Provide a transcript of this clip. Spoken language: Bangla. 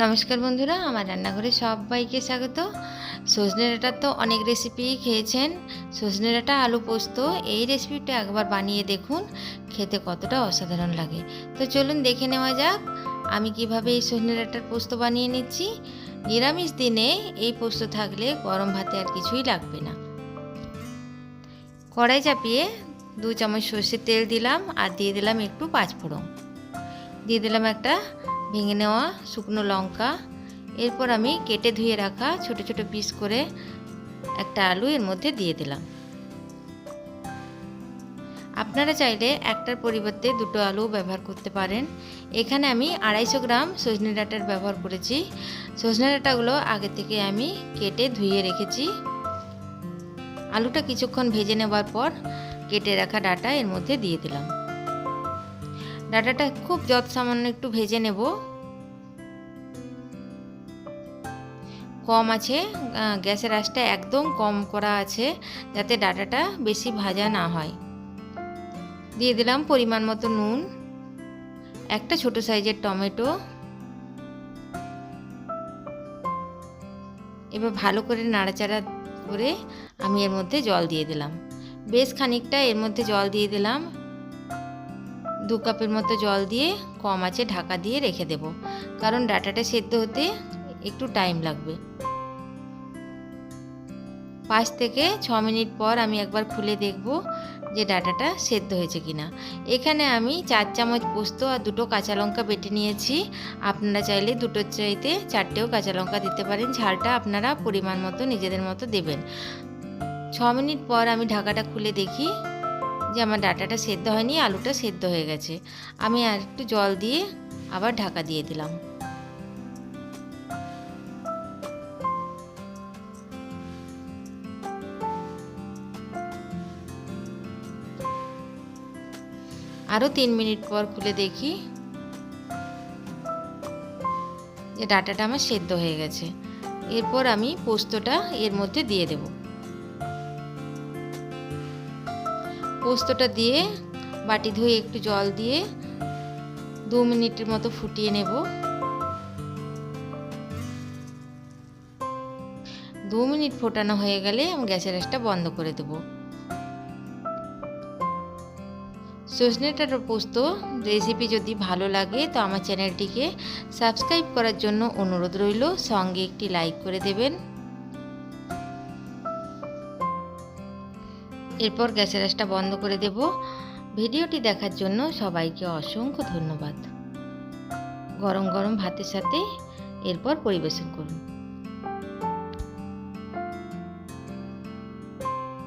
নমস্কার বন্ধুরা, আমার রান্নাঘরে সবাইকে স্বাগত। সজনে ডাঁটার তো অনেক রেসিপি খেয়েছেন। সজনে ডাঁটা, আলু পোস্ত, এই রেসিপিটা একবার বানিয়ে দেখুন, খেতে কতটা অসাধারণ লাগে। তো চলুন দেখে নেওয়া যাক, আমি কীভাবে এই সজনে ডাঁটার পোস্ত বানিয়ে নিচ্ছি। নিরামিষ দিনে এই পোস্ত থাকলে গরম ভাতে আর কিছুই লাগবে না। কড়াই চাপিয়ে দু চামচ সর্ষের তেল দিলাম আর দিয়ে দিলাম একটু পাঁচফোড়ন। দিয়ে দিলাম একটা ভেঙে নেওয়া শুকনো লঙ্কা। এরপর আমি কেটে ধুয়ে রাখা ছোট ছোট পিস করে একটা আলু এর মধ্যে দিয়ে দিলাম। আপনারা চাইলে একটার পরিবর্তে দুটো আলু ব্যবহার করতে পারেন। এখানে আমি আড়াইশো গ্রাম সজনে ডাঁটার ব্যবহার করেছি। সজনে ডাঁটাগুলো আগে থেকে আমি কেটে ধুয়ে রেখেছি। আলুটা কিছুক্ষণ ভেজে নেওয়ার পর কেটে রাখা ডাটা এর মধ্যে দিয়ে দিলাম। ডাটাটা খুব যত সামান্য একটু ভেজে নেব। কম আছে গ্যাসের আঁচটা একদম কম করা আছে যাতে ডাটাটা বেশি ভাজা না হয়। দিয়ে দিলাম পরিমাণ মতো নুন, একটা ছোট সাইজের টমেটো। এবার ভালো করে নাড়াচাড়া করে আমি এর মধ্যে জল দিয়ে দিলাম। বেশ খানিকটা এর মধ্যে জল দিয়ে দিলাম। দু কাপের মতো জল দিয়ে, কম আছে ঢাকা দিয়ে রেখে দেব। কারণ ডাটাটা সেদ্ধ হতে একটু টাইম লাগবে। পাঁচ থেকে ছ মিনিট পর আমি একবার খুলে দেখব যে ডাটাটা সেদ্ধ হয়েছে কিনা। এখানে আমি চার চামচ পোস্ত আর দুটো কাঁচা লঙ্কা বেটে নিয়েছি। আপনারা চাইলে দুটোর চাইতে চারটেও কাঁচা লঙ্কা দিতে পারেন। ঝালটা আপনারা পরিমাণ মতো নিজেদের মতো দেবেন। ছ মিনিট পর আমি ঢাকাটা খুলে দেখি যে আমার ডাটাটা সেদ্ধ হয়নি, আলুটা সেদ্ধ হয়ে গেছে। আমি আর একটু জল দিয়ে আবার ঢাকা দিয়ে দিলাম। আরও তিন মিনিট পর খুলে দেখি যে ডাটাটা আমার সেদ্ধ হয়ে গেছে। এরপর আমি পোস্তটা এর মধ্যে দিয়ে দেব। পোস্তটা দিয়ে বাটি ধুয়ে একটু জল দিয়ে দু মিনিটের মতো ফুটিয়ে নেব। দু মিনিট ফোটানো হয়ে গেলে আমি গ্যাসের আঁচটা বন্ধ করে দেবো। সজনে পোস্ত রেসিপি যদি ভালো লাগে তো আমার চ্যানেলটিকে সাবস্ক্রাইব করার জন্য অনুরোধ রইল। সঙ্গে একটি লাইক করে দেবেন। এরপর গ্যাসের আশটা বন্ধ করে দেব। ভিডিওটি দেখার জন্য সবাইকে অসংখ্য ধন্যবাদ। গরম গরম ভাতের সাথে এরপর পরিবেশন করুন।